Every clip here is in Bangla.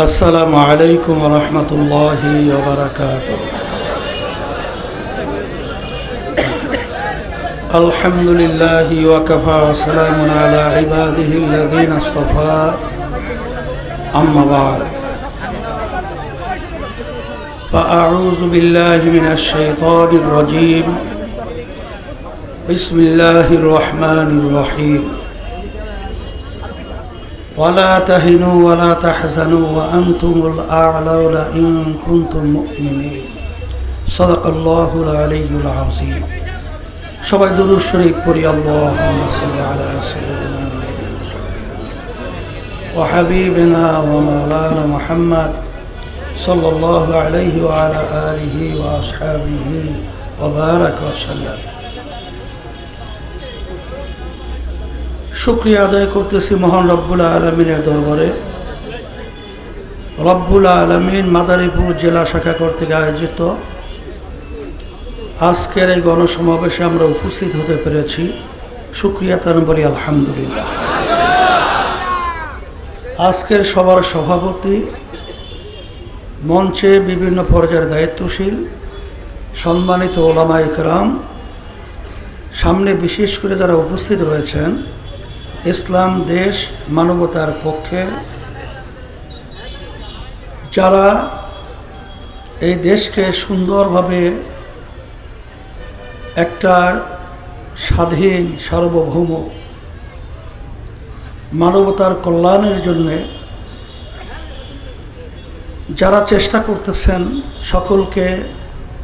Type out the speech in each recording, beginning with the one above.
السلام عليكم ورحمة الله وبركاته الحمد لله وكفى وسلام على عباده الذين اصطفى أما بعد فأعوذ بالله من الشيطان الرجيم بسم الله الرحمن الرحيم ولا تهنوا ولا تحزنوا وأنتم الأعلون إن كنتم مؤمنين صدق الله العلي العظيم সবাই দুরুদ শরীফ পড়ি আল্লাহুম্মা সাল্লি আলা সাইয়্যিদিনা ওয়া হাবিবিনা ওয়া মাওলানা মুহাম্মদ সাল্লাল্লাহু আলাইহি ওয়া আলা আলিহি ওয়া আসহাবিহি ওয়া বারাক ওয়া সাল্লাম শুক্রিয়া আদায় করতেছি মহান রব্বুল আলমিনের দরবারে। রব্বুল আলমিন মাদারীপুর জেলা শাখা কর্তৃক আয়োজিত আজকের এই গণসমাবেশে আমরা উপস্থিত হতে পেরেছি। শুক্রিয়া তার বলি আলহামদুলিল্লাহ। আজকের সবার সভাপতি মঞ্চে বিভিন্ন পর্যায়ের দায়িত্বশীল, সম্মানিত ওলামা ইকরাম সামনে বিশেষ করে যারা উপস্থিত রয়েছেন ইসলাম দেশ মানবতার পক্ষে। যারা এই দেশকে সুন্দরভাবে একটা স্বাধীন, সার্বভৌম মানবতার কল্যাণের জন্যে যারা চেষ্টা করতেছেন সকলকে,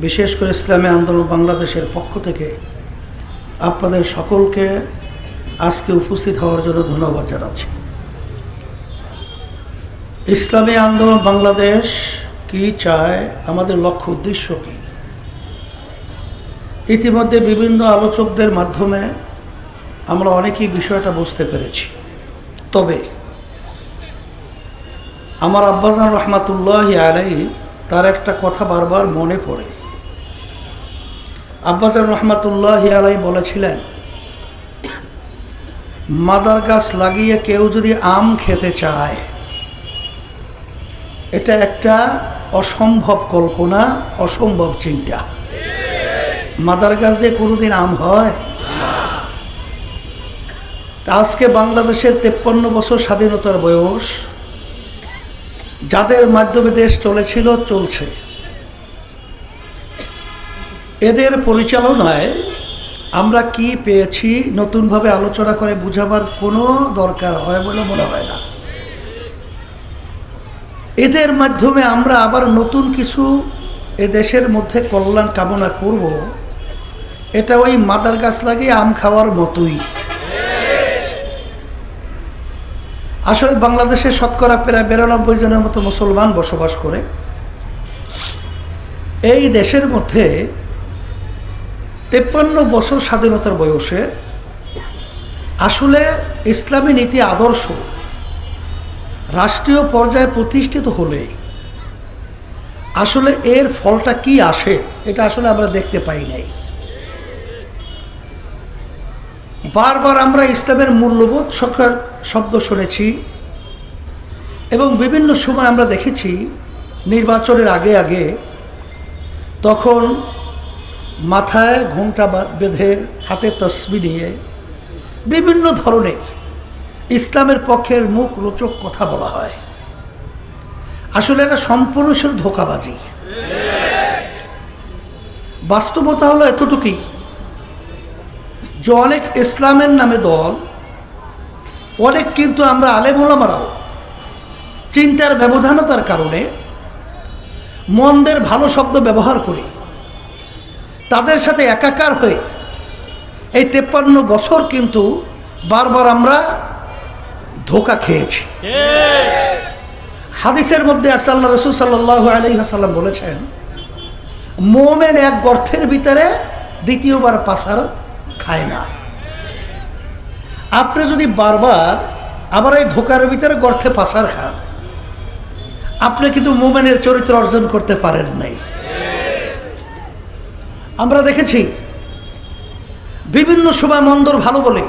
বিশেষ করে ইসলামী আন্দোলন বাংলাদেশের পক্ষ থেকে, আপনাদের সকলকে আজকে উপস্থিত হওয়ার জন্য ধন্যবাদ জানাচ্ছি। ইসলামী আন্দোলন বাংলাদেশ কি চায়? আমাদের লক্ষ্য উদ্দেশ্য কি? ইতিমধ্যে বিভিন্ন আলোচকদের মাধ্যমে আমরা অনেকেই বিষয়টা বুঝতে পেরেছি। তবে আমার আব্বাজান রহমাতুল্লাহ আলাই তার একটা কথা বারবার মনে পড়ে। আব্বাজান রহমাতুল্লাহ আলাই বলেছিলেন মাদার গাছ লাগিয়ে কেউ যদি আম খেতে চায়, এটা একটা অসম্ভব কল্পনা, অসম্ভব চিন্তা। মাদার গাছ দিয়ে কোনোদিন আম হয়? আজকে বাংলাদেশের তেপ্পান্ন বছর স্বাধীনতার বয়স, যাদের মাধ্যমে দেশ চলেছিল, চলছে। এদের পরিচালনায় আমরা কি পেয়েছি? নতুনভাবে আলোচনা করে বুঝাবার কোনো দরকার হয় বলে মনে হয় না। এদের মাধ্যমে আমরা আবার নতুন কিছু এ দেশের মধ্যে কল্যাণ কামনা করব। এটা ওই মাদার গাছ লাগিয়ে আম খাওয়ার মতোই। আসলে বাংলাদেশে শতকরা প্রায় বিরানব্বই জনের মতো মুসলমান বসবাস করে। এই দেশের মধ্যে তেপ্পান্ন বছর স্বাধীনতার বয়সে আসলে ইসলামী নীতি আদর্শ রাষ্ট্রীয় পর্যায়ে প্রতিষ্ঠিত হলে আসলে এর ফলটা কি আসে, এটা আসলে আমরা দেখতে পাই নাই। বারবার আমরা ইসলামের মূল্যবোধ সরকার শব্দ শুনেছি এবং বিভিন্ন সময় আমরা দেখেছি নির্বাচনের আগে আগে তখন মাথায় ঘোমটা বেঁধে হাতে তসবি নিয়ে বিভিন্ন ধরনের ইসলামের পক্ষের মুখ রোচক কথা বলা হয়। আসলে এটা সম্পূর্ণ ছিল ধোকাবাজি। বাস্তবতা হলো এতটুকুই। যে অনেক ইসলামের নামে দল, অনেক কিন্তু আমরা আলেমোলামারাও চিন্তার ব্যবধানতার কারণে মন্দের ভালো শব্দ ব্যবহার করি। তাদের সাথে একাকার হয়ে এই তেপ্পান্ন বছর কিন্তু বারবার আমরা ধোকা খেয়েছি। হাদিসের মধ্যে আসাল্লাহ রসুল সাল্লাহ আলহিহাসাল্লাম বলেছেন, মোমেন এক গর্থের ভিতরে দ্বিতীয়বার পাসার খায় না। আপনি যদি বারবার আবার এই ধোকার ভিতরে গর্থে পাসার খান, আপনি কিন্তু মোমেনের চরিত্র অর্জন করতে পারেন নাই। আমরা দেখেছি, বিভিন্ন সময় মন্দর ভালো বলে,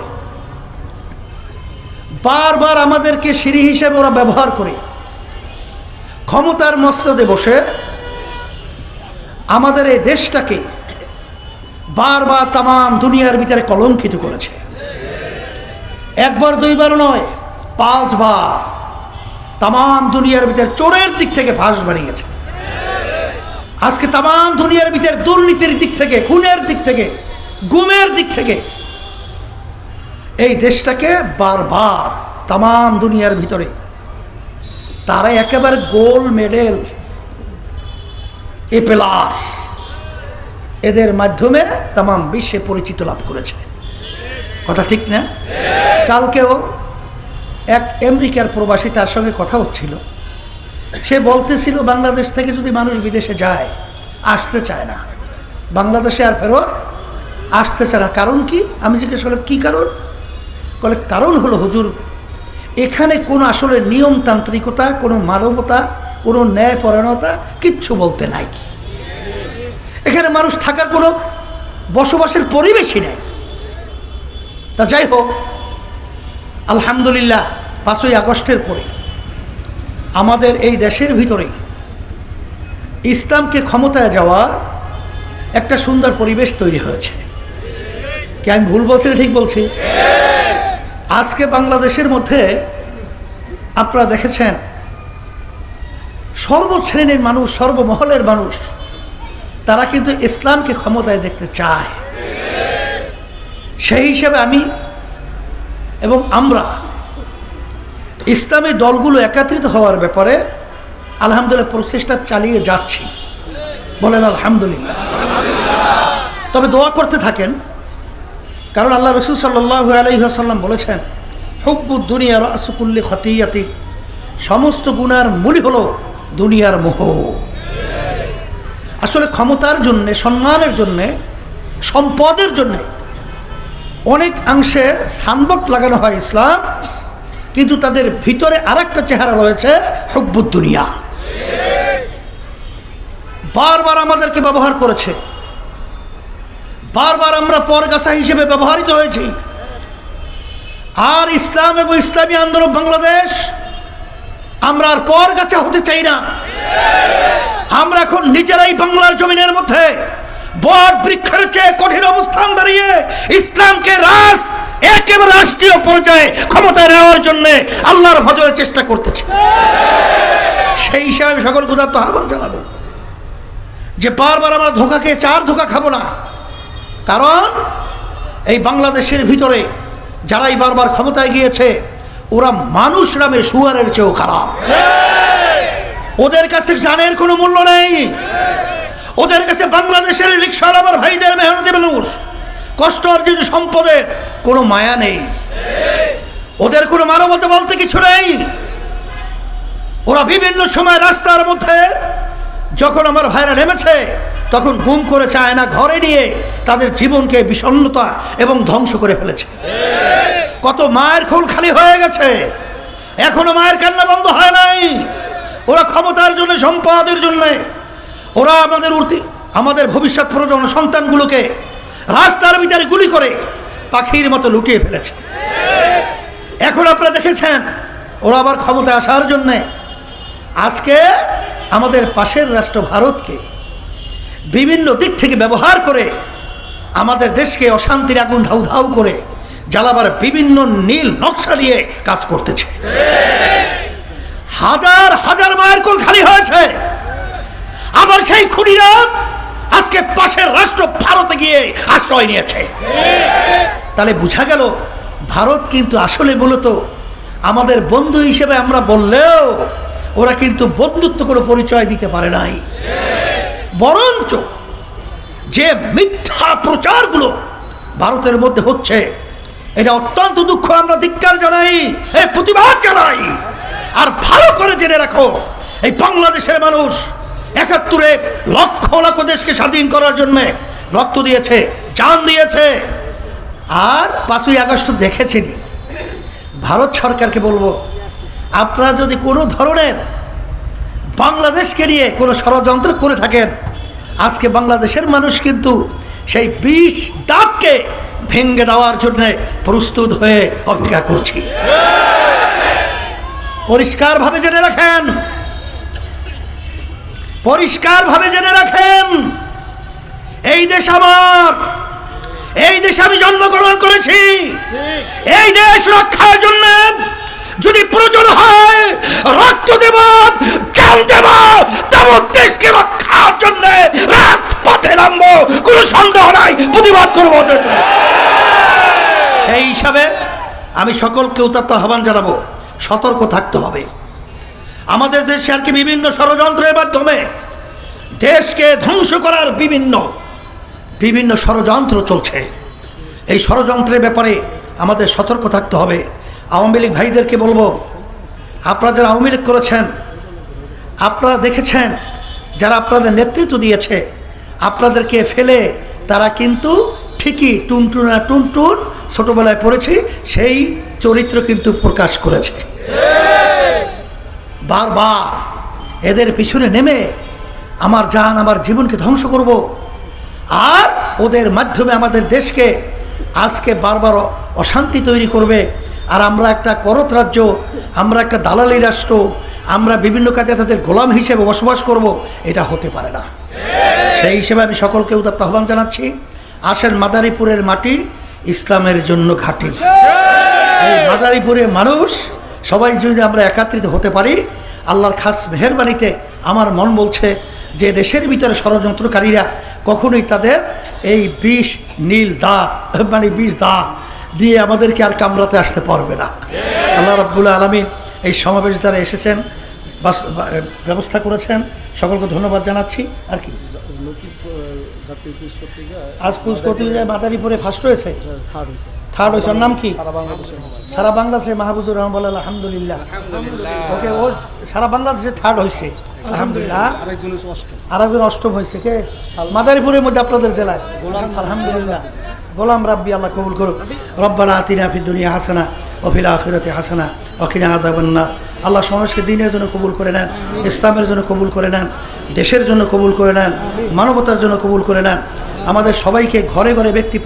বারবার আমাদেরকে সিঁড়ি হিসেবে ওরা ব্যবহার করে। ক্ষমতার মসনদে বসে আমাদের এই দেশটাকে বারবার তাম দুনিয়ার ভিতরে কলঙ্কিত করেছে। একবার, দুইবার নয়, পাঁচবার তাম দুনিয়ার ভিতরে চোরের দিক থেকে ফাঁস বানিয়েছে। আজকে তাম দুনিয়ার ভিতরে দুর্নীতির দিক থেকে, খুনের দিক থেকে, গুমের দিক থেকে, এই দেশটাকে বারবার তাম দুনিয়ার ভিতরে তারা একেবারে গোল্ড মেডেল এ প্লাস এদের মাধ্যমে তাম বিশ্বে পরিচিত লাভ করেছে। কথা ঠিক না? কালকেও এক আমেরিকার প্রবাসী তার সঙ্গে কথা হচ্ছিল। সে বলতেছিল, বাংলাদেশ থেকে যদি মানুষ বিদেশে যায়, আসতে চায় না। বাংলাদেশে আর ফেরত আসতে চায় না। কারণ কি? আমি জিজ্ঞেস করলাম, কী কারণ? বলে, কারণ হলো, হুজুর, এখানে কোনো আসলে নিয়মতান্ত্রিকতা, কোনো মানবতা, কোনো ন্যায়পরায়ণতা কিচ্ছু বলতে নাই। এখানে মানুষ থাকার কোনো বসবাসের পরিবেশই নাই। তা যাই হোক, আলহামদুলিল্লাহ, পাঁচই আগস্টের পরে আমাদের এই দেশের ভিতরে ইসলামকে ক্ষমতায় যাওয়া একটা সুন্দর পরিবেশ তৈরি হয়েছে। কি আমি ভুল বলছি ঠিক বলছি? আজকে বাংলাদেশের মধ্যে আপনারা দেখেছেন, সর্বশ্রেণীর মানুষ, সর্বমহলের মানুষ, তারা কিন্তু ইসলামকে ক্ষমতায় দেখতে চায়। সেই হিসাবে আমি এবং আমরা ইসলামী দলগুলো একত্রিত হওয়ার ব্যাপারে আলহামদুলিল্লাহ প্রচেষ্টা চালিয়ে যাচ্ছি। বলেন আলহামদুলিল্লাহ। তবে দোয়া করতে থাকেন, কারণ আল্লাহ রসুল সাল্লাহ আলহিহাসাল্লাম বলেছেন হুব্বুর দুনিয়ার আসুকুল্লি খতিয়াতি। সমস্ত গুণার মূলই হলো দুনিয়ার মোহ। আসলে ক্ষমতার জন্যে, সম্মানের জন্যে, সম্পদের জন্যে অনেক অংশে সানবোর্ড লাগানো হয় ইসলাম কিন্তু তাদের ভিতরে আর একটা চেহারা রয়েছে দুনিয়া বারবার আমাদেরকে ব্যবহার করেছে। বারবার আমরা পরগাছা হিসেবে ব্যবহৃত হয়েছি। আর ইসলাম এবং ইসলামী আন্দোলন বাংলাদেশ, আমরা আর পরগাছা হতে চাই না। আমরা এখন নিজেরাই বাংলার জমিনের মধ্যে বট বৃক্ষের চেয়ে কঠিন অবস্থান দাঁড়িয়ে ইসলামকে রাস একেবারে রাষ্ট্রীয় পর্যায়ে ক্ষমতায় নেওয়ার জন্য আল্লাহর ভজনের চেষ্টা করতেছে। সেই হিসাবে আমি সকল ক্ষুধার্ত আহ্বান জানাব। যে বারবার আমরা ধোকাকে চার ধোকা খাব না, কারণ এই বাংলাদেশের ভিতরে যারাই বারবার ক্ষমতায় গিয়েছে, ওরা মানুষ নামে সুয়ারের চেয়েও খারাপ। ওদের কাছে জানের কোনো মূল্য নেই। ওদের কাছে বাংলাদেশের রিক্সার আমার ভাইদের মেহনতি কষ্ট অর্জিত সম্পদের কোনো মায়া নেই। ওদের কোনো মানবতা বলতে কিছু নেই। ওরা বিভিন্ন সময় রাস্তার মধ্যে যখন আমার ভাইরা নেমেছে, তখন গুম করে চায় না ঘরে নিয়ে তাদের জীবনকে বিষণ্ণতা এবং ধ্বংস করে ফেলেছে। কত মায়ের খোল খালি হয়ে গেছে। এখনও মায়ের কান্না বন্ধ হয় নাই। ওরা ক্ষমতার জন্য, সম্পদের জন্যে, ওরা আমাদের উর্তি আমাদের ভবিষ্যৎ প্রজন্ম সন্তানগুলোকে রাস্তার বিচারে গুলি করে পাখির মতো লুটিয়ে ফেলেছে। এখন আপনারা দেখেছেন, ওরা আবার ক্ষমতায় আসার জন্যে আজকে আমাদের পাশের রাষ্ট্র ভারতকে বিভিন্ন দিক থেকে ব্যবহার করে আমাদের দেশকে অশান্তির আগুন ধাউ ধাউ করে জ্বালাবার বিভিন্ন নীল নকশা নিয়ে কাজ করতেছে। হাজার হাজার মায়ের কোল খালি হয়েছে। আবার সেই খুনিরা আজকে পাশের রাষ্ট্র ভারতে গিয়ে আশ্রয় নিয়েছে। তাহলে বোঝা গেল, ভারত কিন্তু আসলে মূলত আমাদের বন্ধু হিসেবে আমরা বললেও ওরা কিন্তু বন্ধুত্ব কোনো পরিচয় দিতে পারে নাই। বরঞ্চ যে মিথ্যা প্রচারগুলো ভারতের মধ্যে হচ্ছে, এটা অত্যন্ত দুঃখ আমরা ধিক্কার জানাই প্রতিবাদ জানাই। আর ভালো করে জেনে রাখো, এই বাংলাদেশের মানুষ একাত্তরে লক্ষ লক্ষ দেশকে স্বাধীন করার জন্য রক্ত দিয়েছে চান দিয়েছে। আর পাঁচই আগস্ট দেখেছেনি ভারত সরকারকে বলব, আপনারা যদি কোনো ধরনের বাংলাদেশকে নিয়ে কোনো ষড়যন্ত্র করে থাকেন, আজকে বাংলাদেশের মানুষ কিন্তু সেই বিষ দাঁতকে ভেঙ্গে দেওয়ার জন্যে প্রস্তুত হয়ে অপেক্ষা করছি। পরিষ্কারভাবে জেনে রাখেন পরিষ্কারভাবে জেনে রাখেন, এই দেশ আমার, এই দেশে আমি জন্মগ্রহণ করেছি। এই দেশ রক্ষার জন্য যদি প্রয়োজন হয়, রক্ত দেব জান দেব, তব দেশকে রক্ষার জন্য রাজপথে নামবো। কোনো সন্দেহ নাই, প্রতিবাদ করব। সেই হিসাবে আমি সকলকে উত্তপ্ত আহ্বান জানাব, সতর্ক থাকতে হবে। আমাদের দেশে আর কি বিভিন্ন ষড়যন্ত্রের মাধ্যমে দেশকে ধ্বংস করার বিভিন্ন বিভিন্ন ষড়যন্ত্র চলছে। এই ষড়যন্ত্রের ব্যাপারে আমাদের সতর্ক থাকতে হবে। আওয়ামী লীগ ভাইদেরকে বলব, আপনারা যারা আওয়ামী লীগ করেছেন, আপনারা দেখেছেন, যারা আপনাদের নেতৃত্ব দিয়েছে, আপনাদেরকে ফেলে তারা কিন্তু ঠিকই টুনটুনা টুনটুন ছোটোবেলায় পড়েছি, সেই চরিত্র কিন্তু প্রকাশ করেছে। বারবার এদের পিছনে নেমে আমার জান আমার জীবনকে ধ্বংস করব। আর ওদের মাধ্যমে আমাদের দেশকে আজকে বারবার অশান্তি তৈরি করবে। আর আমরা একটা করত রাজ্য, আমরা একটা দালালি রাষ্ট্র, আমরা বিভিন্ন কাজে তাদের গোলাম হিসেবে বসবাস করব, এটা হতে পারে না। সেই হিসেবে আমি সকলকে উদাত্ত আহ্বান জানাচ্ছি, আসেন মাদারীপুরের মাটি ইসলামের জন্য ঘাঁটি। এই মাদারীপুরে মানুষ সবাই যদি আমরা একাত্রিত হতে পারি, আল্লাহর খাস মেহরবানিতে আমার মন বলছে যে দেশের ভিতরে ষড়যন্ত্রকারীরা কখনোই তাদের এই বিষ, নীল দাঁত মানে বিষ দাঁত দিয়ে আমাদেরকে আর কামড়াতে আসতে পারবে না। আল্লাহ রাব্বুল আলমিন এই সমাবেশ যারা এসেছেন ব্যবস্থা করেছেন। সকলকে ধন্যবাদ জানাচ্ছি। আর কি? লৌকিক আহ, জাতীয় কুইজ পত্রিকা আজ কুচ করতে যায় মাদারীপুরে ফার্স্ট হয়েছে? থার্ড হয়েছে। থার্ড হয়েছে। নাম কি? সারা বাংলাদেশের বাংলাদেশে মাহবুজুর রহমান আলহামদুলিল্লাহ। ওকে ও সারা বাংলাদেশে থার্ড হয়েছে। আলহামদুলিল্লাহ। আরেকজন অষ্টম। আর একজন অষ্টম হয়েছে। কে? মাদারীপুরের মধ্যে আপনাদের জেলায়। আলহামদুলিল্লাহ। গোলাম রাব্বি আল্লাহ কবুল করুক। রব্বানা আতিনা ফি দুনিয়া হাসানা। ও আখিরতে হাসানা অকিনা আজাবান্নার আল্লাহ সমাজকে দিনের জন্য কবুল করে নেন, ইসলামের জন্য কবুল করে নেন, দেশের জন্য কবুল করে নেন, মানবতার জন্য কবুল করে নেন। আমাদের সবাইকে ঘরে ঘরে ব্যক্তি